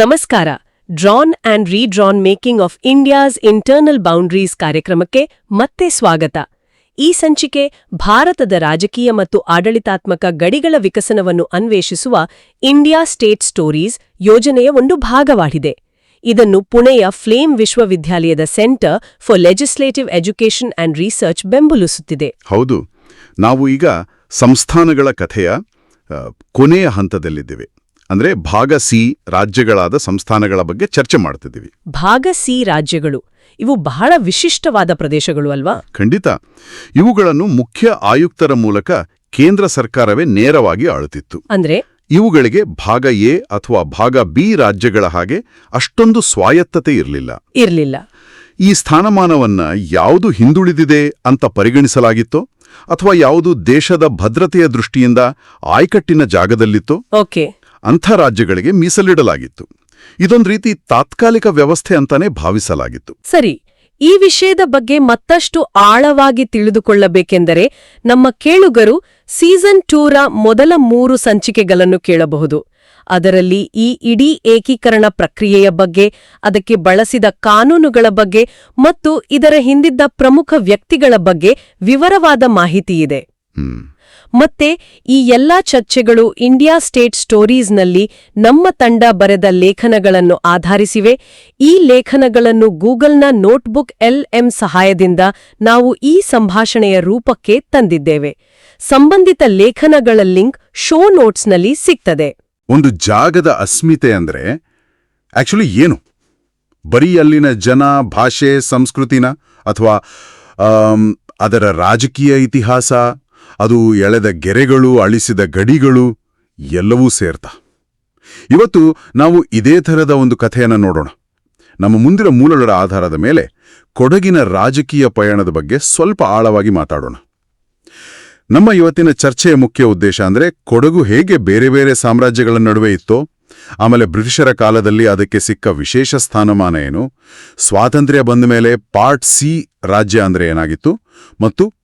ನಮಸ್ಕಾರ. Drawn and redrawn making of India's internal boundaries ಕಾರ್ಯಕ್ರಮಕ್ಕೆ ಮತ್ತೆ ಸ್ವಾಗತ. ಈ ಸಂಚಿಕೆ ಭಾರತದ ರಾಜಕೀಯ ಮತ್ತು ಆಡಳಿತಾತ್ಮಕ ಗಡಿಗಳ ವಿಕಸನವನ್ನು ಅನ್ವೇಷಿಸುವ ಇಂಡಿಯಾ ಸ್ಟೇಟ್ ಸ್ಟೋರೀಸ್ ಯೋಜನೆಯ ಒಂದು ಭಾಗವಾಗಿದೆ. ಇದನ್ನು ಪುಣೆಯ ಫ್ಲೇಮ್ ವಿಶ್ವವಿದ್ಯಾಲಯದ centre for legislative education and research ಬೆಂಬಲಿಸುತ್ತಿದೆ. ಹೌದು. ನಾವು ಈಗ ಸಂಸ್ಥಾನಗಳ ಕಥೆಯ ಕೊನೆಯ ಹಂತದಲ್ಲಿದ್ದೇವೆ. ಅಂದ್ರೆ ಭಾಗ ಸಿ ರಾಜ್ಯಗಳಾದ ಸಂಸ್ಥಾನಗಳ ಬಗ್ಗೆ ಚರ್ಚೆ ಮಾಡ್ತಿದ್ದೀವಿ. ಭಾಗ ಸಿ ರಾಜ್ಯಗಳು ಇವು ಬಹಳ ವಿಶಿಷ್ಟವಾದ ಪ್ರದೇಶಗಳು ಅಲ್ವಾ? ಖಂಡಿತ. ಇವುಗಳನ್ನು ಮುಖ್ಯ ಆಯುಕ್ತರ ಮೂಲಕ ಕೇಂದ್ರ ಸರ್ಕಾರವೇ ನೇರವಾಗಿ ಆಳುತ್ತಿತ್ತು. ಅಂದ್ರೆ? ಇವುಗಳಿಗೆ ಭಾಗ ಎ ಅಥವಾ ಭಾಗ ಬಿ ರಾಜ್ಯಗಳ ಹಾಗೆ ಅಷ್ಟೊಂದು ಸ್ವಾಯತ್ತತೆ ಇರಲಿಲ್ಲ. ಇರಲಿಲ್ಲ. ಈ ಸ್ಥಾನಮಾನವನ್ನ ಯಾವುದು ಹಿಂದುಳಿದಿದೆ ಅಂತ ಪರಿಗಣಿಸಲಾಗಿತ್ತೋ ಅಥವಾ ಯಾವುದು ದೇಶದ ಭದ್ರತೆಯ ದೃಷ್ಟಿಯಿಂದ ಆಯ್ಕಟ್ಟಿನ ಜಾಗದಲ್ಲಿತ್ತೋ ಓಕೆ. ಅಂಥ ರಾಜ್ಯಗಳಿಗೆ ಮೀಸಲಿಡಲಾಗಿತ್ತು. ಇದೊಂದು ರೀತಿ ತಾತ್ಕಾಲಿಕ ವ್ಯವಸ್ಥೆ ಅಂತಾನೆ ಭಾವಿಸಲಾಗಿತ್ತು. ಸರಿ ಈ ವಿಷಯದ ಬಗ್ಗೆ ಮತ್ತಷ್ಟು ಆಳವಾಗಿ ತಿಳಿದುಕೊಳ್ಳಬೇಕೆಂದರೆ ನಮ್ಮ ಕೇಳುಗರು ಸೀಸನ್ ಟೂರ ಮೊದಲ ಮೂರು ಸಂಚಿಕೆಗಳನ್ನು ಕೇಳಬಹುದು. ಅದರಲ್ಲಿ ಈ ಇಡೀ ಏಕೀಕರಣ ಪ್ರಕ್ರಿಯೆಯ ಬಗ್ಗೆ ಅದಕ್ಕೆ ಬಳಸಿದ ಕಾನೂನುಗಳ ಬಗ್ಗೆ ಮತ್ತು ಇದರ ಹಿಂದಿದ್ದ ಪ್ರಮುಖ ವ್ಯಕ್ತಿಗಳ ಬಗ್ಗೆ ವಿವರವಾದ ಮಾಹಿತಿಯಿದೆ ಹ್ಮ್. ಮತ್ತೆ ಈ ಎಲ್ಲಾ ಚರ್ಚೆಗಳು ಇಂಡಿಯಾ ಸ್ಟೇಟ್ ಸ್ಟೋರೀಸ್ನಲ್ಲಿ ನಮ್ಮ ತಂಡ ಬರೆದ ಲೇಖನಗಳನ್ನು ಆಧರಿಸಿವೆ. ಈ ಲೇಖನಗಳನ್ನು ಗೂಗಲ್ನ ನೋಟ್ಬುಕ್ ಎಲ್ಎಂ ಸಹಾಯದಿಂದ ನಾವು ಈ ಸಂಭಾಷಣೆಯ ರೂಪಕ್ಕೆ ತಂದಿದ್ದೇವೆ. ಸಂಬಂಧಿತ ಲೇಖನಗಳ ಲಿಂಕ್ ಶೋ ನೋಟ್ಸ್ನಲ್ಲಿ ಸಿಗ್ತದೆ. ಒಂದು ಜಾಗದ ಅಸ್ಮಿತೆ ಅಂದ್ರೆ ಆಕ್ಚುಲಿ ಏನು? ಬರೀ ಅಲ್ಲಿನ ಜನ, ಭಾಷೆ, ಸಂಸ್ಕೃತಿನ ಅಥವಾ ಅದರ ರಾಜಕೀಯ ಇತಿಹಾಸ ಅದು ಎಳೆದ ಗೆರೆಗಳು, ಅಳಿಸಿದ ಗಡಿಗಳು ಎಲ್ಲವೂ ಸೇರ್ತ. ಇವತ್ತು ನಾವು ಇದೇ ಥರದ ಒಂದು ಕಥೆಯನ್ನು ನೋಡೋಣ. ನಮ್ಮ ಮುಂದಿನ ಮೂಲಗಳ ಆಧಾರದ ಮೇಲೆ ಕೊಡಗಿನ ರಾಜಕೀಯ ಪಯಣದ ಬಗ್ಗೆ ಸ್ವಲ್ಪ ಆಳವಾಗಿ ಮಾತಾಡೋಣ. ನಮ್ಮ ಇವತ್ತಿನ ಚರ್ಚೆಯ ಮುಖ್ಯ ಉದ್ದೇಶ ಅಂದ್ರೆ ಕೊಡಗು ಹೇಗೆ ಬೇರೆ ಬೇರೆ ಸಾಮ್ರಾಜ್ಯಗಳ ನಡುವೆ ಇತ್ತೋ, ಆಮೇಲೆ ಬ್ರಿಟಿಷರ ಕಾಲದಲ್ಲಿ ಅದಕ್ಕೆ ಸಿಕ್ಕ ವಿಶೇಷ ಸ್ಥಾನಮಾನ ಏನು, ಸ್ವಾತಂತ್ರ್ಯ ಬಂದ ಮೇಲೆ ಪಾರ್ಟ್ ಸಿ ರಾಜ್ಯ ಅಂದ್ರೆ ಏನಾಗಿತ್ತು, ಮತ್ತು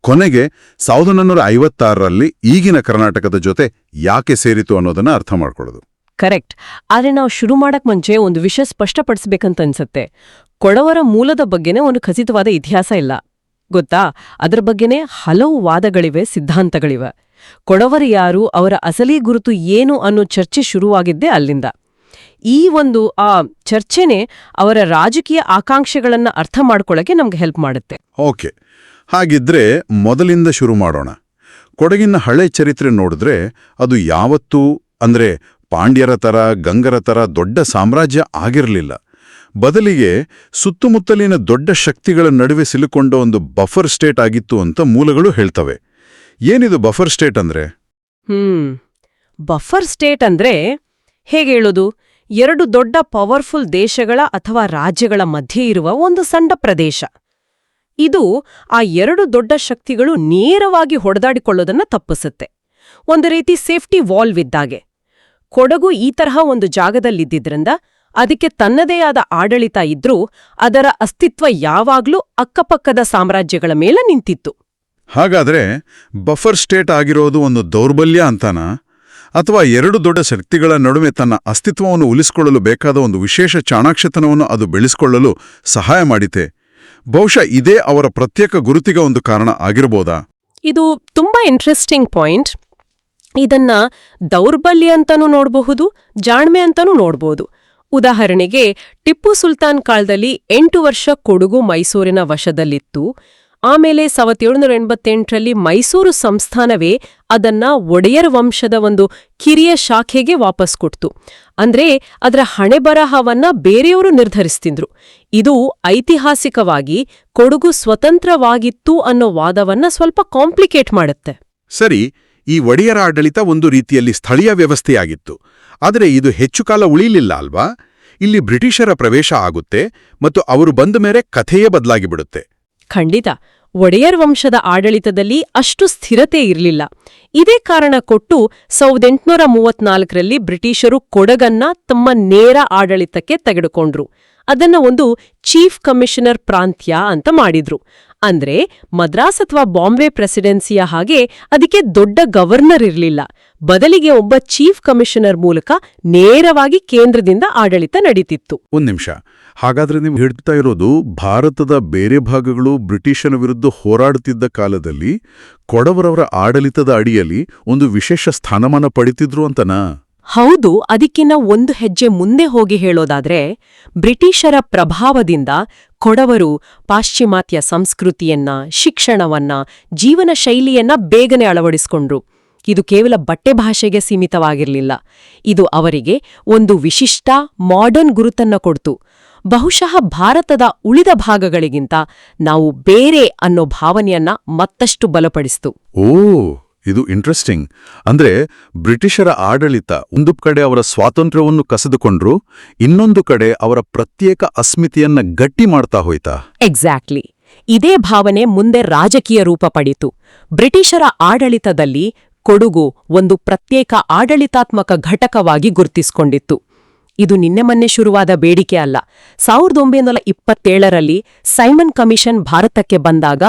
ಕೊನೆಗೆ ಸಾವಿರದ ಒಂಬೈನೂರ ಐವತ್ತಾರರಲ್ಲಿ ಈಗಿನ ಕರ್ನಾಟಕದ ಜೊತೆ ಯಾಕೆ ಸೇರಿತು ಅನ್ನೋದನ್ನ ಅರ್ಥ ಮಾಡ್ಕೊಳ್ಳೋದು. ಕರೆಕ್ಟ್. ಆದ್ರೆ ನಾವು ಶುರು ಮಾಡಕ್ ಮುಂಚೆ ಒಂದು ವಿಷಯ ಸ್ಪಷ್ಟಪಡಿಸ್ಬೇಕಂತ ಅನ್ಸುತ್ತೆ. ಕೊಡವರ ಮೂಲದ ಬಗ್ಗೆನೇ ಒಂದು ಖಚಿತವಾದ ಇತಿಹಾಸ ಇಲ್ಲ. ಗೊತ್ತಾ? ಅದರ ಬಗ್ಗೆನೇ ಹಲವು ವಾದಗಳಿವೆ ಸಿದ್ಧಾಂತಗಳಿವೆ. ಕೊಡವರು ಯಾರು ಅವರ ಅಸಲಿ ಗುರುತು ಏನು ಅನ್ನೋ ಚರ್ಚೆ ಶುರುವಾಗಿದ್ದೇ ಅಲ್ಲಿಂದ. ಈ ಒಂದು ಆ ಚರ್ಚೆನೇ ಅವರ ರಾಜಕೀಯ ಆಕಾಂಕ್ಷೆಗಳನ್ನು ಅರ್ಥ ಮಾಡ್ಕೊಳಕ್ಕೆ ನಮ್ಗೆ ಹೆಲ್ಪ್ ಮಾಡುತ್ತೆ. ಓಕೆ. ಹಾಗಿದ್ರೆ ಮೊದಲಿಂದ ಶುರು ಮಾಡೋಣ. ಕೊಡಗಿನ ಹಳೆ ಚರಿತ್ರೆ ನೋಡಿದ್ರೆ ಅದು ಯಾವತ್ತೂ ಅಂದರೆ ಪಾಂಡ್ಯರ ಥರ, ಗಂಗರ ಥರ ದೊಡ್ಡ ಸಾಮ್ರಾಜ್ಯ ಆಗಿರಲಿಲ್ಲ. ಬದಲಿಗೆ ಸುತ್ತಮುತ್ತಲಿನ ದೊಡ್ಡ ಶಕ್ತಿಗಳ ನಡುವೆ ಸಿಲುಕೊಂಡ ಒಂದು ಬಫರ್ ಸ್ಟೇಟ್ ಆಗಿತ್ತು ಅಂತ ಮೂಲಗಳು ಹೇಳ್ತವೆ. ಏನಿದು ಬಫರ್ ಸ್ಟೇಟ್ ಅಂದ್ರೆ? ಹ್ಮ್. ಬಫರ್ ಸ್ಟೇಟ್ ಅಂದ್ರೆ ಹೇಗೆ ಹೇಳೋದು? ಎರಡು ದೊಡ್ಡ ಪವರ್ಫುಲ್ ದೇಶಗಳ ಅಥವಾ ರಾಜ್ಯಗಳ ಮಧ್ಯೆ ಇರುವ ಒಂದು ಸಣ್ಣ ಪ್ರದೇಶ. ಇದು ಆ ಎರಡು ದೊಡ್ಡ ಶಕ್ತಿಗಳು ನೇರವಾಗಿ ಹೊಡೆದಾಡಿಕೊಳ್ಳೋದನ್ನ ತಪ್ಪಿಸುತ್ತೆ. ಒಂದು ರೀತಿ ಸೇಫ್ಟಿ ವಾಲ್ವ್ ಇದ್ದಾಗೆ. ಕೊಡಗು ಈ ತರಹ ಒಂದು ಜಾಗದಲ್ಲಿದ್ದಿದ್ರಿಂದ ಅದಕ್ಕೆ ತನ್ನದೇ ಆದ ಆಡಳಿತ ಇದ್ರೂ ಅದರ ಅಸ್ತಿತ್ವ ಯಾವಾಗ್ಲೂ ಅಕ್ಕಪಕ್ಕದ ಸಾಮ್ರಾಜ್ಯಗಳ ಮೇಲೆ ನಿಂತಿತ್ತು. ಹಾಗಾದ್ರೆ ಬಫರ್ ಸ್ಟೇಟ್ ಆಗಿರೋದು ಒಂದು ದೌರ್ಬಲ್ಯ ಅಂತಾನ? ಅಥವಾ ಎರಡು ದೊಡ್ಡ ಶಕ್ತಿಗಳ ನಡುವೆ ತನ್ನ ಅಸ್ತಿತ್ವವನ್ನು ಉಳಿಸಿಕೊಳ್ಳಲು ಬೇಕಾದ ಒಂದು ವಿಶೇಷ ಚಾಣಾಕ್ಷತನವನ್ನು ಅದು ಬೆಳೆಸಿಕೊಳ್ಳಲು ಸಹಾಯ ಮಾಡಿತೆ ಬಹುಶಃ ಇದೇ ಅವರ ಪ್ರತ್ಯೇಕ ಗುರುತಿಗೆ ಒಂದು ಕಾರಣ ಆಗಿರಬಹುದಾ ಇದು ತುಂಬಾ ಇಂಟ್ರೆಸ್ಟಿಂಗ್ ಪಾಯಿಂಟ್ ಇದನ್ನ ದೌರ್ಬಲ್ಯ ಅಂತಾನೂ ನೋಡಬಹುದು, ಜಾಣ್ಮೆ ಅಂತಾನೂ ನೋಡಬಹುದು ಉದಾಹರಣೆಗೆ, ಟಿಪ್ಪು ಸುಲ್ತಾನ್ ಕಾಲದಲ್ಲಿ ಎಂಟು ವರ್ಷ ಕೊಡಗು ಮೈಸೂರಿನ ವಶದಲ್ಲಿತ್ತು. ಆಮೇಲೆ ಸಾವಿರದ ಏಳುನೂರ ಎಂಬತ್ತೆಂಟರಲ್ಲಿ ಮೈಸೂರು ಸಂಸ್ಥಾನವೇ ಅದನ್ನ ಒಡೆಯರ್ ವಂಶದ ಒಂದು ಕಿರಿಯ ಶಾಖೆಗೆ ವಾಪಸ್ ಕೊಡ್ತು. ಅಂದ್ರೆ ಅದರ ಹಣೆಬರಹವನ್ನ ಬೇರೆಯವರು ನಿರ್ಧರಿಸ್ತಿದ್ರು. ಇದು ಐತಿಹಾಸಿಕವಾಗಿ ಕೊಡಗು ಸ್ವತಂತ್ರವಾಗಿತ್ತು ಅನ್ನೋ ವಾದವನ್ನ ಸ್ವಲ್ಪ ಕಾಂಪ್ಲಿಕೇಟ್ ಮಾಡುತ್ತೆ. ಸರಿ, ಈ ಒಡೆಯರ ಆಡಳಿತ ಒಂದು ರೀತಿಯಲ್ಲಿ ಸ್ಥಳೀಯ ವ್ಯವಸ್ಥೆಯಾಗಿತ್ತು. ಆದರೆ ಇದು ಹೆಚ್ಚು ಕಾಲ ಉಳಿಲಿಲ್ಲ ಅಲ್ವಾ? ಇಲ್ಲಿ ಬ್ರಿಟಿಷರ ಪ್ರವೇಶ ಆಗುತ್ತೆ ಮತ್ತು ಅವರು ಬಂದ ಮೇಲೆ ಕಥೆಯೇ ಬದಲಾಗಿಬಿಡುತ್ತೆ. ಖಂಡಿತ, ಒಡೆಯರ್ ವಂಶದ ಆಡಳಿತದಲ್ಲಿ ಅಷ್ಟು ಸ್ಥಿರತೆ ಇರಲಿಲ್ಲ. ಇದೇ ಕಾರಣ ಕೊಟ್ಟು ಸಾವಿರದ ಎಂಟುನೂರ ಮೂವತ್ನಾಲ್ಕರಲ್ಲಿ ಬ್ರಿಟಿಷರು ಕೊಡಗನ್ನ ತಮ್ಮ ನೇರ ಆಡಳಿತಕ್ಕೆ ತೆಗೆದುಕೊಂಡ್ರು. ಅದನ್ನ ಒಂದು ಚೀಫ್ ಕಮಿಷನರ್ ಪ್ರಾಂತ್ಯ ಅಂತ ಮಾಡಿದ್ರು. ಅಂದ್ರೆ ಮದ್ರಾಸ್ ಅಥವಾ ಬಾಂಬೆ ಪ್ರೆಸಿಡೆನ್ಸಿಯ ಹಾಗೆ ಅದಕ್ಕೆ ದೊಡ್ಡ ಗವರ್ನರ್ ಇರಲಿಲ್ಲ. ಬದಲಿಗೆ ಒಬ್ಬ ಚೀಫ್ ಕಮಿಷನರ್ ಮೂಲಕ ನೇರವಾಗಿ ಕೇಂದ್ರದಿಂದ ಆಡಳಿತ ನಡೀತಿತ್ತು. ಒಂದ್ ನಿಮಿಷ. ಹಾಗಾದ್ರೆ ನೀವು ಹೇಳ್ತಾ ಇರೋದು ಭಾರತದ ಬೇರೆ ಭಾಗಗಳು ಬ್ರಿಟಿಷನ ವಿರುದ್ಧ ಹೋರಾಡುತ್ತಿದ್ದ ಕಾಲದಲ್ಲಿ ಕೊಡವರವರ ಆಡಳಿತದ ಅಡಿಯಲ್ಲಿ ಒಂದು ವಿಶೇಷ ಸ್ಥಾನಮಾನ ಪಡಿತಿದ್ರು ಅಂತನಾ? ಹೌದು, ಅದಕ್ಕಿನ್ನ ಒಂದು ಹೆಜ್ಜೆ ಮುಂದೆ ಹೋಗಿ ಹೇಳೋದಾದ್ರೆ, ಬ್ರಿಟಿಷರ ಪ್ರಭಾವದಿಂದ ಕೊಡವರು ಪಾಶ್ಚಿಮಾತ್ಯ ಸಂಸ್ಕೃತಿಯನ್ನ, ಶಿಕ್ಷಣವನ್ನ, ಜೀವನ ಶೈಲಿಯನ್ನ ಬೇಗನೆ ಅಳವಡಿಸಿಕೊಂಡ್ರು. ಇದು ಕೇವಲ ಬಟ್ಟೆ ಭಾಷೆಗೆ ಸೀಮಿತವಾಗಿರಲಿಲ್ಲ. ಇದು ಅವರಿಗೆ ಒಂದು ವಿಶಿಷ್ಟ ಮಾಡರ್ನ್ ಗುರುತನ್ನ ಕೊಡ್ತು. ಬಹುಶಃ ಭಾರತದ ಉಳಿದ ಭಾಗಗಳಿಗಿಂತ ನಾವು ಬೇರೆ ಅನ್ನೋ ಭಾವನೆಯನ್ನ ಮತ್ತಷ್ಟು ಬಲಪಡಿಸ್ತು. ಓ! ಇದು ಇಂಟ್ರೆಸ್ಟಿಂಗ್ ಅಂದ್ರೆ ಬ್ರಿಟಿಷರ ಆಡಳಿತ ಒಂದು ಕಡೆ ಅವರ ಸ್ವಾತಂತ್ರ್ಯವನ್ನು ಕಸಿದುಕೊಂಡ್ರು, ಇನ್ನೊಂದು ಕಡೆ ಅವರ ಪ್ರತ್ಯೇಕ ಅಸ್ಮಿತಿಯನ್ನ ಗಟ್ಟಿ ಮಾಡ್ತಾ ಹೋಯ್ತಾ? ಎಕ್ಸಾಕ್ಟ್ಲಿ ಇದೇ ಭಾವನೆ ಮುಂದೆ ರಾಜಕೀಯ ರೂಪ ಪಡಿತು. ಬ್ರಿಟಿಷರ ಆಡಳಿತದಲ್ಲಿ ಕೊಡುಗು ಒಂದು ಪ್ರತ್ಯೇಕ ಆಡಳಿತಾತ್ಮಕ ಘಟಕವಾಗಿ ಗುರುತಿಸಿಕೊಂಡಿತ್ತು. ಇದು ನಿನ್ನೆ ಮೊನ್ನೆ ಶುರುವಾದ ಬೇಡಿಕೆ ಅಲ್ಲ. ಸಾವಿರದ ಒಂಬೈನೂರ ಇಪ್ಪತ್ತೇಳರಲ್ಲಿ ಸೈಮನ್ ಕಮಿಷನ್ ಭಾರತಕ್ಕೆ ಬಂದಾಗ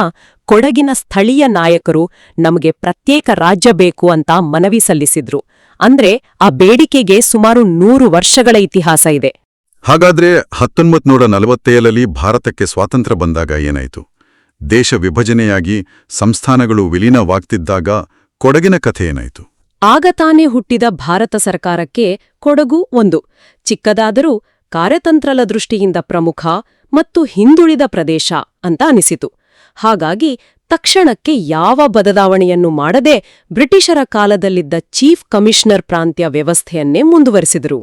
ಕೊಡಗಿನ ಸ್ಥಳೀಯ ನಾಯಕರು ನಮಗೆ ಪ್ರತ್ಯೇಕ ರಾಜ್ಯ ಬೇಕು ಅಂತ ಮನವಿ ಸಲ್ಲಿಸಿದ್ರು. ಅಂದ್ರೆ ಆ ಬೇಡಿಕೆಗೆ ಸುಮಾರು ನೂರು ವರ್ಷಗಳ ಇತಿಹಾಸ ಇದೆ. ಹಾಗಾದ್ರೆ ಹತ್ತೊಂಬತ್ ನೂರ ಭಾರತಕ್ಕೆ ಸ್ವಾತಂತ್ರ್ಯ ಬಂದಾಗ ಏನಾಯಿತು? ದೇಶ ವಿಭಜನೆಯಾಗಿ ಸಂಸ್ಥಾನಗಳು ವಿಲೀನವಾಗ್ತಿದ್ದಾಗ ಕೊಡಗಿನ ಕಥೆ ಏನಾಯಿತು? ಆಗ ತಾನೇ ಹುಟ್ಟಿದ ಭಾರತ ಸರ್ಕಾರಕ್ಕೆ ಕೊಡಗು ಒಂದು. ಚಿಕ್ಕದಾದರೂ ಕಾರ್ಯತಂತ್ರಲ ದೃಷ್ಟಿಯಿಂದ ಪ್ರಮುಖ ಮತ್ತು ಹಿಂದುಳಿದ ಪ್ರದೇಶ ಅಂತ ಅನಿಸಿತು. ಹಾಗಾಗಿ ತಕ್ಷಣಕ್ಕೆ ಯಾವ ಬದಲಾವಣೆಯನ್ನು ಮಾಡದೆ ಬ್ರಿಟಿಷರ ಕಾಲದಲ್ಲಿದ್ದ ಚೀಫ್ ಕಮಿಷನರ್ ಪ್ರಾಂತ್ಯ ವ್ಯವಸ್ಥೆಯನ್ನೇ ಮುಂದುವರೆಸಿದರು.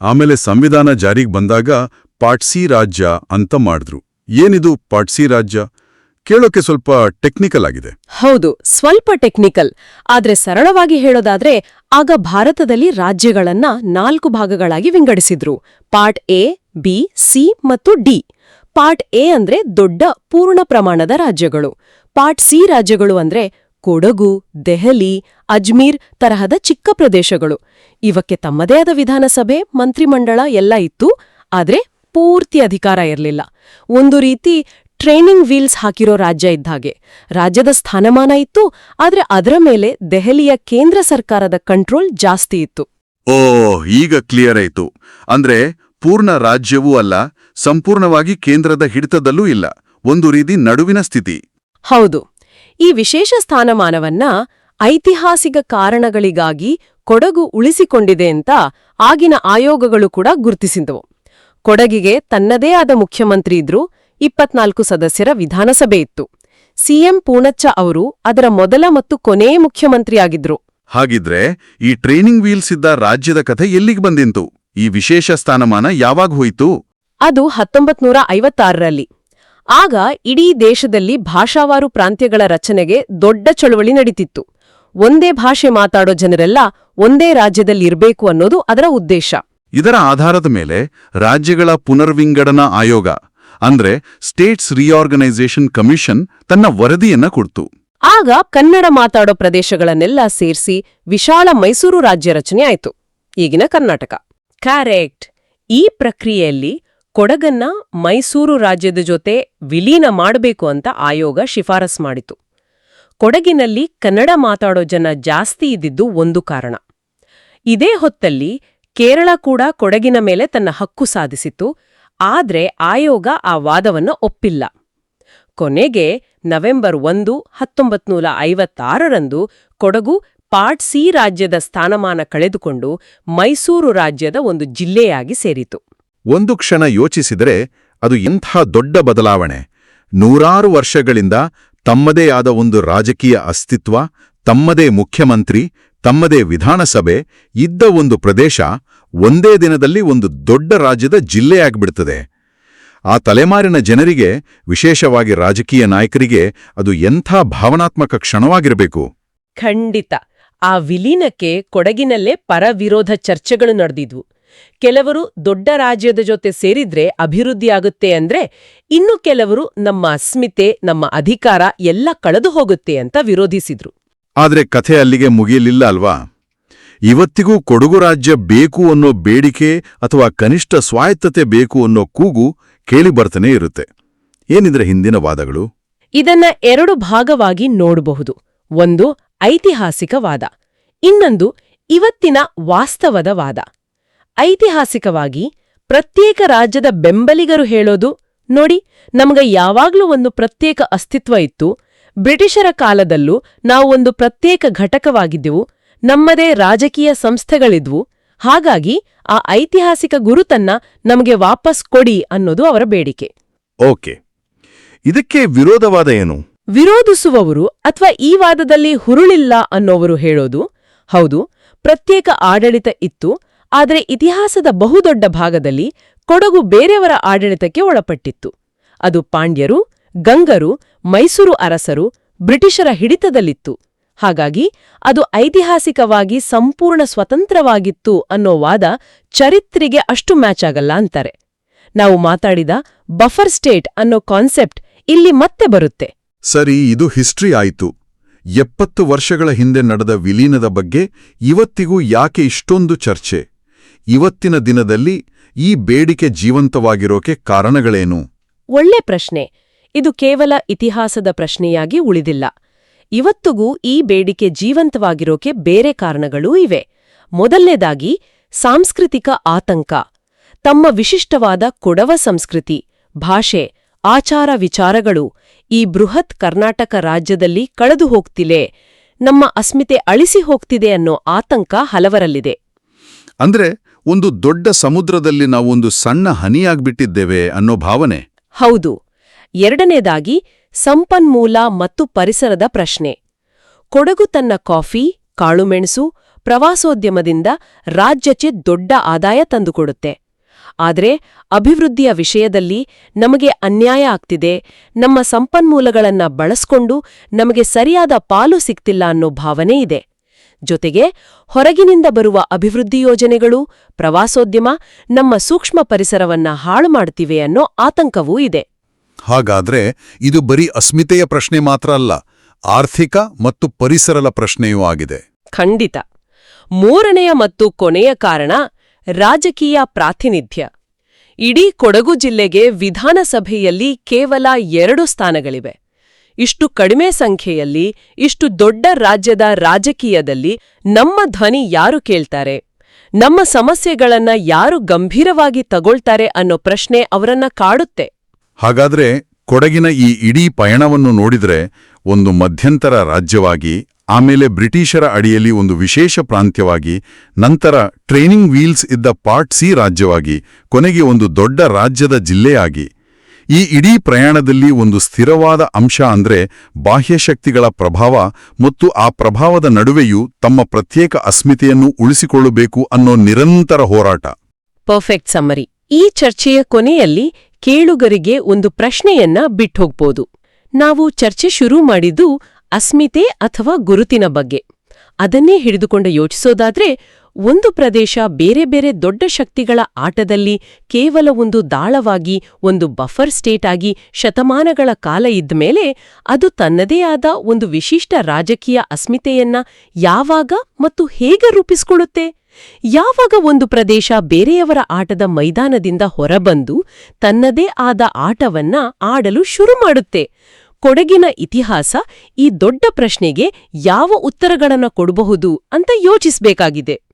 ಆಮೇಲೆ ಸಂವಿಧಾನ ಜಾರಿಗೆ ಬಂದಾಗ ಪಾಟ್ಸಿ ರಾಜ್ಯ ಅಂತ ಮಾಡಿದ್ರು. ಏನಿದು ಪಾಟ್ಸಿ ರಾಜ್ಯ? ಕೇಳೋಕೆ ಸ್ವಲ್ಪ ಟೆಕ್ನಿಕಲ್ ಆಗಿದೆ. ಹೌದು, ಸ್ವಲ್ಪ ಟೆಕ್ನಿಕಲ್ ಆದ್ರೆ ಸರಳವಾಗಿ ಹೇಳೋದಾದ್ರೆ, ಆಗ ಭಾರತದಲ್ಲಿ ರಾಜ್ಯಗಳನ್ನ ನಾಲ್ಕು ಭಾಗಗಳಾಗಿ ವಿಂಗಡಿಸಿದ್ರು. ಪಾರ್ಟ್ ಎ ಬಿ ಸಿ ಮತ್ತು ಡಿ ಪಾರ್ಟ್ ಎ ಅಂದ್ರೆ ದೊಡ್ಡ ಪೂರ್ಣ ಪ್ರಮಾಣದ ರಾಜ್ಯಗಳು. ಪಾರ್ಟ್ ಸಿ ರಾಜ್ಯಗಳು ಅಂದ್ರೆ ಕೊಡಗು, ದೆಹಲಿ, ಅಜ್ಮೀರ್ ತರಹದ ಚಿಕ್ಕ ಪ್ರದೇಶಗಳು. ಇವಕ್ಕೆ ತಮ್ಮದೇ ಆದ ವಿಧಾನಸಭೆ, ಮಂತ್ರಿಮಂಡಳ ಎಲ್ಲ ಇತ್ತು, ಆದ್ರೆ ಪೂರ್ತಿ ಅಧಿಕಾರ ಇರಲಿಲ್ಲ. ಒಂದು ರೀತಿ ಟ್ರೈನಿಂಗ್ ವೀಲ್ಸ್ ಹಾಕಿರೋ ರಾಜ್ಯ ಇದ್ದಾಗೆ ರಾಜ್ಯದ ಸ್ಥಾನಮಾನ ಇತ್ತು ಆದ್ರೆ ಅದರ ಮೇಲೆ ದೆಹಲಿಯ ಕೇಂದ್ರ ಸರ್ಕಾರದ ಕಂಟ್ರೋಲ್ ಜಾಸ್ತಿ ಇತ್ತು. ಓ ಈಗ ಕ್ಲಿಯರ್ ಆಯ್ತು. ಅಂದ್ರೆ ಪೂರ್ಣ ರಾಜ್ಯವೂ ಅಲ್ಲ ಸಂಪೂರ್ಣವಾಗಿ ಕೇಂದ್ರದ ಹಿಡಿತದಲ್ಲೂ ಇಲ್ಲ. ಒಂದು ರೀತಿ ನಡುವಿನ ಸ್ಥಿತಿ. ಹೌದು. ಈ ವಿಶೇಷ ಸ್ಥಾನಮಾನವನ್ನ ಐತಿಹಾಸಿಕ ಕಾರಣಗಳಿಗಾಗಿ ಕೊಡಗು ಉಳಿಸಿಕೊಂಡಿದೆ ಅಂತ ಆಗಿನ ಆಯೋಗಗಳು ಕೂಡ ಗುರುತಿಸಿದವು ಕೊಡಗಿಗೆ ತನ್ನದೇ ಆದ ಮುಖ್ಯಮಂತ್ರಿ ಇದ್ರು ಇಪ್ಪತ್ನಾಲ್ಕು ಸದಸ್ಯರ ವಿಧಾನಸಭೆ ಇತ್ತು. ಸಿಎಂ ಪೂಣಚ್ಚ ಅವರು ಅದರ ಮೊದಲ ಮತ್ತು ಕೊನೆಯ ಮುಖ್ಯಮಂತ್ರಿಯಾಗಿದ್ರು. ಹಾಗಿದ್ರೆ ಈ ಟ್ರೈನಿಂಗ್ ವೀಲ್ಸ್ ಇದ್ದ ರಾಜ್ಯದ ಕಥೆ ಎಲ್ಲಿಗೆ ಬಂದಿತ್ತು ಈ ವಿಶೇಷ ಸ್ಥಾನಮಾನ ಯಾವಾಗ ಹೋಯಿತು? ಅದು ಹತ್ತೊಂಬತ್ ನೂರ ಐವತ್ತಾರರಲ್ಲಿ ಆಗ ಇಡೀ ದೇಶದಲ್ಲಿ ಭಾಷಾವಾರು ಪ್ರಾಂತ್ಯಗಳ ರಚನೆಗೆ ದೊಡ್ಡ ಚಳುವಳಿ ನಡೀತಿತ್ತು. ಒಂದೇ ಭಾಷೆ ಮಾತಾಡೋ ಜನರೆಲ್ಲ ಒಂದೇ ರಾಜ್ಯದಲ್ಲಿ ಇರ್ಬೇಕು ಅನ್ನೋದು ಅದರ ಉದ್ದೇಶ. ಇದರ ಆಧಾರದ ಮೇಲೆ ರಾಜ್ಯಗಳ ಪುನರ್ವಿಂಗಡನಾ ಆಯೋಗ ಅಂದ್ರೆ ಸ್ಟೇಟ್ಸ್ ರಿಆರ್ಗನೈಸೇಷನ್ ಕಮಿಷನ್ ತನ್ನ ವರದಿಯನ್ನ ಕೊಡ್ತು. ಆಗ ಕನ್ನಡ ಮಾತಾಡೋ ಪ್ರದೇಶಗಳನ್ನೆಲ್ಲ ಸೇರಿಸಿ ವಿಶಾಲ ಮೈಸೂರು ರಾಜ್ಯ ರಚನೆ ಆಯಿತು. ಈಗಿನ ಕರ್ನಾಟಕ. ಕ್ಯಾರೆಕ್ಟ್ ಈ ಪ್ರಕ್ರಿಯೆಯಲ್ಲಿ ಕೊಡಗನ್ನ ಮೈಸೂರು ರಾಜ್ಯದ ಜೊತೆ ವಿಲೀನ ಮಾಡಬೇಕು ಅಂತ ಆಯೋಗ ಶಿಫಾರಸ್ ಮಾಡಿತು. ಕೊಡಗಿನಲ್ಲಿ ಕನ್ನಡ ಮಾತಾಡೋ ಜನ ಜಾಸ್ತಿ ಇದ್ದಿದ್ದು ಒಂದು ಕಾರಣ. ಇದೇ ಹೊತ್ತಲ್ಲಿ ಕೇರಳ ಕೂಡ ಕೊಡಗಿನ ಮೇಲೆ ತನ್ನ ಹಕ್ಕು ಸಾಧಿಸಿತು ಆದ್ರೆ ಆಯೋಗ ಆ ವಾದವನ್ನು ಒಪ್ಪಿಲ್ಲ. ಕೊನೆಗೆ ನವೆಂಬರ್ ಒಂದು, ಹತ್ತೊಂಬತ್ನೂರ ಐವತ್ತಾರರಂದು ಕೊಡಗು ಪಾರ್ಟ್ ಸಿ ರಾಜ್ಯದ ಸ್ಥಾನಮಾನ ಕಳೆದುಕೊಂಡು ಮೈಸೂರು ರಾಜ್ಯದ ಒಂದು ಜಿಲ್ಲೆಯಾಗಿ ಸೇರಿತು. ಒಂದು ಕ್ಷಣ ಯೋಚಿಸಿದರೆ ಅದು ಎಂಥ ದೊಡ್ಡ ಬದಲಾವಣೆ. ನೂರಾರು ವರ್ಷಗಳಿಂದ ತಮ್ಮದೇ ಆದ ಒಂದು ರಾಜಕೀಯ ಅಸ್ತಿತ್ವ, ತಮ್ಮದೇ ಮುಖ್ಯಮಂತ್ರಿ ತಮ್ಮದೇ ವಿಧಾನಸಭೆ ಇದ್ದ ಒಂದು ಪ್ರದೇಶ ಒಂದೇ ದಿನದಲ್ಲಿ ಒಂದು ದೊಡ್ಡ ರಾಜ್ಯದ ಜಿಲ್ಲೆಯಾಗ್ಬಿಡ್ತದೆ. ಆ ತಲೆಮಾರಿನ ಜನರಿಗೆ, ವಿಶೇಷವಾಗಿ ರಾಜಕೀಯ ನಾಯಕರಿಗೆ, ಅದು ಎಂಥ ಭಾವನಾತ್ಮಕ ಕ್ಷಣವಾಗಿರಬೇಕು. ಖಂಡಿತ. ಆ ವಿಲೀನಕ್ಕೆ ಕೊಡಗಿನಲ್ಲೇ ಪರವಿರೋಧ ಚರ್ಚೆಗಳು ನಡೆದಿದ್ವು. ಕೆಲವರು ದೊಡ್ಡ ರಾಜ್ಯದ ಜೊತೆ ಸೇರಿದ್ರೆ ಅಭಿವೃದ್ಧಿಯಾಗುತ್ತೆ ಅಂದ್ರೆ, ಇನ್ನು ಕೆಲವರು ನಮ್ಮ ಅಸ್ಮಿತೆ, ನಮ್ಮ ಅಧಿಕಾರ ಎಲ್ಲ ಕಳೆದು ಹೋಗುತ್ತೆ ಅಂತ ವಿರೋಧಿಸಿದ್ರು. ಆದ್ರೆ ಕಥೆ ಅಲ್ಲಿಗೆ ಮುಗಿಯಲಿಲ್ಲ ಅಲ್ವಾ? ಇವತ್ತಿಗೂ ಕೊಡಗು ರಾಜ್ಯ ಬೇಕು ಅನ್ನೋ ಬೇಡಿಕೆ ಅಥವಾ ಕನಿಷ್ಠ ಸ್ವಾಯತ್ತತೆ ಬೇಕು ಅನ್ನೋ ಕೂಗು ಕೇಳಿ ಬರ್ತನೇ ಇರುತ್ತೆ. ಏನಿದ್ರೆ ಹಿಂದಿನ ವಾದಗಳು? ಇದನ್ನ ಎರಡು ಭಾಗವಾಗಿ ನೋಡಬಹುದು. ಒಂದು ಐತಿಹಾಸಿಕ ವಾದ, ಇನ್ನೊಂದು ಇವತ್ತಿನ ವಾಸ್ತವದ ವಾದ. ಐತಿಹಾಸಿಕವಾಗಿ ಪ್ರತ್ಯೇಕ ರಾಜ್ಯದ ಬೆಂಬಲಿಗರು ಹೇಳೋದು ನೋಡಿ, ನಮ್ಗ ಯಾವಾಗ್ಲೂ ಒಂದು ಪ್ರತ್ಯೇಕ ಅಸ್ತಿತ್ವ ಇತ್ತು ಬ್ರಿಟಿಷರ ಕಾಲದಲ್ಲೂ ನಾವು ಒಂದು ಪ್ರತ್ಯೇಕ ಘಟಕವಾಗಿದ್ದೆವು ನಮ್ಮದೇ ರಾಜಕೀಯ ಸಂಸ್ಥೆಗಳಿದ್ವು ಹಾಗಾಗಿ ಆ ಐತಿಹಾಸಿಕ ಗುರುತನ್ನ ನಮಗೆ ವಾಪಸ್ ಕೊಡಿ ಅನ್ನೋದು ಅವರ ಬೇಡಿಕೆ. ಓಕೆ. ಇದಕ್ಕೆ ವಿರೋಧವಾದ ಏನು? ವಿರೋಧಿಸುವವರು ಅಥವಾ ಈ ವಾದದಲ್ಲಿ ಹುರುಳಿಲ್ಲ ಅನ್ನೋವರು ಹೇಳೋದು ಹೌದು ಪ್ರತ್ಯೇಕ ಆಡಳಿತ ಇತ್ತು ಆದರೆ ಇತಿಹಾಸದ ಬಹುದೊಡ್ಡ ಭಾಗದಲ್ಲಿ ಕೊಡಗು ಬೇರೆಯವರ ಆಡಳಿತಕ್ಕೆ ಒಳಪಟ್ಟಿತ್ತು. ಅದು ಪಾಂಡ್ಯರು ಗಂಗರು ಮೈಸೂರು ಅರಸರು ಬ್ರಿಟಿಷರ ಹಿಡಿತದಲ್ಲಿತ್ತು. ಹಾಗಾಗಿ ಅದು ಐತಿಹಾಸಿಕವಾಗಿ ಸಂಪೂರ್ಣ ಸ್ವತಂತ್ರವಾಗಿತ್ತು ಅನ್ನೋ ವಾದ ಚರಿತ್ರೆಗೆ ಅಷ್ಟು ಮ್ಯಾಚ್ ಆಗಲ್ಲ ಅಂತಾರೆ. ನಾವು ಮಾತಾಡಿದ ಬಫರ್ ಸ್ಟೇಟ್ ಅನ್ನೋ ಕಾನ್ಸೆಪ್ಟ್ ಇಲ್ಲಿ ಮತ್ತೆ ಬರುತ್ತೆ. ಸರಿ ಇದು ಹಿಸ್ಟ್ರಿ ಆಯಿತು. ಎಪ್ಪತ್ತು ವರ್ಷಗಳ ಹಿಂದೆ ನಡೆದ ವಿಲೀನದ ಬಗ್ಗೆ ಇವತ್ತಿಗೂ ಯಾಕೆ ಇಷ್ಟೊಂದು ಚರ್ಚೆ? ಇವತ್ತಿನ ದಿನದಲ್ಲಿ ಈ ಬೇಡಿಕೆ ಜೀವಂತವಾಗಿರೋಕೆ ಕಾರಣಗಳೇನು? ಒಳ್ಳೆ ಪ್ರಶ್ನೆ. ಇದು ಕೇವಲ ಇತಿಹಾಸದ ಪ್ರಶ್ನೆಯಾಗಿ ಉಳಿದಿಲ್ಲ. ಇವತ್ತಿಗೂ ಈ ಬೇಡಿಕೆ ಜೀವಂತವಾಗಿರೋಕೆ ಬೇರೆ ಕಾರಣಗಳೂ ಇವೆ. ಮೊದಲನೇದಾಗಿ ಸಾಂಸ್ಕೃತಿಕ ಆತಂಕ. ತಮ್ಮ ವಿಶಿಷ್ಟವಾದ ಕೊಡವ ಸಂಸ್ಕೃತಿ ಭಾಷೆ ಆಚಾರ ವಿಚಾರಗಳು ಈ ಬೃಹತ್ ಕರ್ನಾಟಕ ರಾಜ್ಯದಲ್ಲಿ ಕಳೆದು ಹೋಗ್ತಿಲೆ ನಮ್ಮ ಅಸ್ಮಿತೆ ಅಳಿಸಿ ಹೋಗ್ತಿದೆ ಅನ್ನೋ ಆತಂಕ ಹಲವರಲ್ಲಿದೆ. ಅಂದ್ರೆ ಒಂದು ದೊಡ್ಡ ಸಮುದ್ರದಲ್ಲಿ ನಾವೊಂದು ಸಣ್ಣ ಹನಿಯಾಗ್ಬಿಟ್ಟಿದ್ದೇವೆ ಅನ್ನೋ ಭಾವನೆ? ಹೌದು. ಎರಡನೇದಾಗಿ ಸಂಪನ್ಮೂಲ ಮತ್ತು ಪರಿಸರದ ಪ್ರಶ್ನೆ. ಕೊಡಗು ತನ್ನ ಕಾಫಿ ಕಾಳುಮೆಣಸು ಪ್ರವಾಸೋದ್ಯಮದಿಂದ ರಾಜ್ಯಕ್ಕೆ ದೊಡ್ಡ ಆದಾಯ ತಂದುಕೊಡುತ್ತೆ. ಆದರೆ ಅಭಿವೃದ್ಧಿಯ ವಿಷಯದಲ್ಲಿ ನಮಗೆ ಅನ್ಯಾಯ ಆಗ್ತಿದೆ, ನಮ್ಮ ಸಂಪನ್ಮೂಲಗಳನ್ನ ಬಳಸ್ಕೊಂಡು ನಮಗೆ ಸರಿಯಾದ ಪಾಲು ಸಿಕ್ತಿಲ್ಲ ಅನ್ನೋ ಭಾವನೆ ಇದೆ. ಜೊತೆಗೆ ಹೊರಗಿನಿಂದ ಬರುವ ಅಭಿವೃದ್ಧಿ ಯೋಜನೆಗಳು, ಪ್ರವಾಸೋದ್ಯಮ ನಮ್ಮ ಸೂಕ್ಷ್ಮ ಪರಿಸರವನ್ನ ಹಾಳು ಮಾಡುತ್ತಿವೆ ಅನ್ನೋ ಆತಂಕವೂ ಇದೆ. ಹಾಗಾದ್ರೆ ಇದು ಬರೀ ಅಸ್ಮಿತೆಯ ಪ್ರಶ್ನೆ ಮಾತ್ರ ಅಲ್ಲ, ಆರ್ಥಿಕ ಮತ್ತು ಪರಿಸರಲ ಪ್ರಶ್ನೆಯೂ ಆಗಿದೆ. ಖಂಡಿತ. ಮೂರನೆಯ ಮತ್ತು ಕೊನೆಯ ಕಾರಣ ರಾಜಕೀಯ ಪ್ರಾತಿನಿಧ್ಯ. ಇಡೀ ಕೊಡಗು ಜಿಲ್ಲೆಗೆ ವಿಧಾನಸಭೆಯಲ್ಲಿ ಕೇವಲ ಎರಡು ಸ್ಥಾನಗಳಿವೆ. ಇಷ್ಟು ಕಡಿಮೆ ಸಂಖ್ಯೆಯಲ್ಲಿ, ಇಷ್ಟು ದೊಡ್ಡ ರಾಜ್ಯದ ರಾಜಕೀಯದಲ್ಲಿ ನಮ್ಮ ಧ್ವನಿ ಯಾರು ಕೇಳ್ತಾರೆ? ನಮ್ಮ ಸಮಸ್ಯೆಗಳನ್ನ ಯಾರು ಗಂಭೀರವಾಗಿ ತಗೊಳ್ತಾರೆ ಅನ್ನೋ ಪ್ರಶ್ನೆ ಅವರನ್ನ ಕಾಡುತ್ತೆ. ಹಾಗಾದ್ರೆ ಕೊಡಗಿನ ಈ ಇಡೀ ಪಯಣವನ್ನು ನೋಡಿದ್ರೆ ಒಂದು ಮಧ್ಯಂತರ ರಾಜ್ಯವಾಗಿ, ಆಮೇಲೆ ಬ್ರಿಟಿಷರ ಅಡಿಯಲ್ಲಿ ಒಂದು ವಿಶೇಷ ಪ್ರಾಂತ್ಯವಾಗಿ, ನಂತರ ಟ್ರೈನಿಂಗ್ ವೀಲ್ಸ್ ಇದ್ದ ಪಾರ್ಟ್ ಸಿ ರಾಜ್ಯವಾಗಿ, ಕೊನೆಗೆ ಒಂದು ದೊಡ್ಡ ರಾಜ್ಯದ ಜಿಲ್ಲೆಯಾಗಿ. ಈ ಇಡೀ ಪ್ರಯಾಣದಲ್ಲಿ ಒಂದು ಸ್ಥಿರವಾದ ಅಂಶ ಅಂದ್ರೆ ಬಾಹ್ಯಶಕ್ತಿಗಳ ಪ್ರಭಾವ ಮತ್ತು ಆ ಪ್ರಭಾವದ ನಡುವೆಯೂ ತಮ್ಮ ಪ್ರತ್ಯೇಕ ಅಸ್ಮಿತೆಯನ್ನು ಉಳಿಸಿಕೊಳ್ಳಬೇಕು ಅನ್ನೋ ನಿರಂತರ ಹೋರಾಟ. Perfect summary. ಈ ಚರ್ಚೆಯ ಕೊನೆಯಲ್ಲಿ ಕೇಳುಗರಿಗೆ ಒಂದು ಪ್ರಶ್ನೆಯನ್ನ ಬಿಟ್ಟೋಗ್ಬೋದು ನಾವು ಚರ್ಚೆ ಶುರು ಮಾಡಿದ್ದು ಅಸ್ಮಿತೆ ಅಥವಾ ಗುರುತಿನ ಬಗ್ಗೆ. ಅದನ್ನೇ ಹಿಡಿದುಕೊಂಡು ಯೋಚಿಸೋದಾದ್ರೆ, ಒಂದು ಪ್ರದೇಶ ಬೇರೆ ಬೇರೆ ದೊಡ್ಡ ಶಕ್ತಿಗಳ ಆಟದಲ್ಲಿ ಕೇವಲ ಒಂದು ದಾಳವಾಗಿ, ಒಂದು ಬಫರ್ ಸ್ಟೇಟ್ ಆಗಿ ಶತಮಾನಗಳ ಕಾಲ ಇದ್ಮೇಲೆ ಅದು ತನ್ನದೇ ಆದ ಒಂದು ವಿಶಿಷ್ಟ ರಾಜಕೀಯ ಅಸ್ಮಿತೆಯನ್ನ ಯಾವಾಗ ಮತ್ತು ಹೇಗೆ ರೂಪಿಸಿಕೊಳ್ಳುತ್ತೆ? ಯಾವಾಗ ಒಂದು ಪ್ರದೇಶ ಬೇರೆಯವರ ಆಟದ ಮೈದಾನದಿಂದ ಹೊರಬಂದು ತನ್ನದೇ ಆದ ಆಟವನ್ನ ಆಡಲು ಶುರು ಮಾಡುತ್ತೆ. ಕೊಡಗಿನ ಇತಿಹಾಸ ಈ ದೊಡ್ಡ ಪ್ರಶ್ನೆಗೆ ಯಾವ ಉತ್ತರಗಳನ್ನ ಕೊಡಬಹುದು ಅಂತ ಯೋಚಿಸ್ಬೇಕಾಗಿದೆ.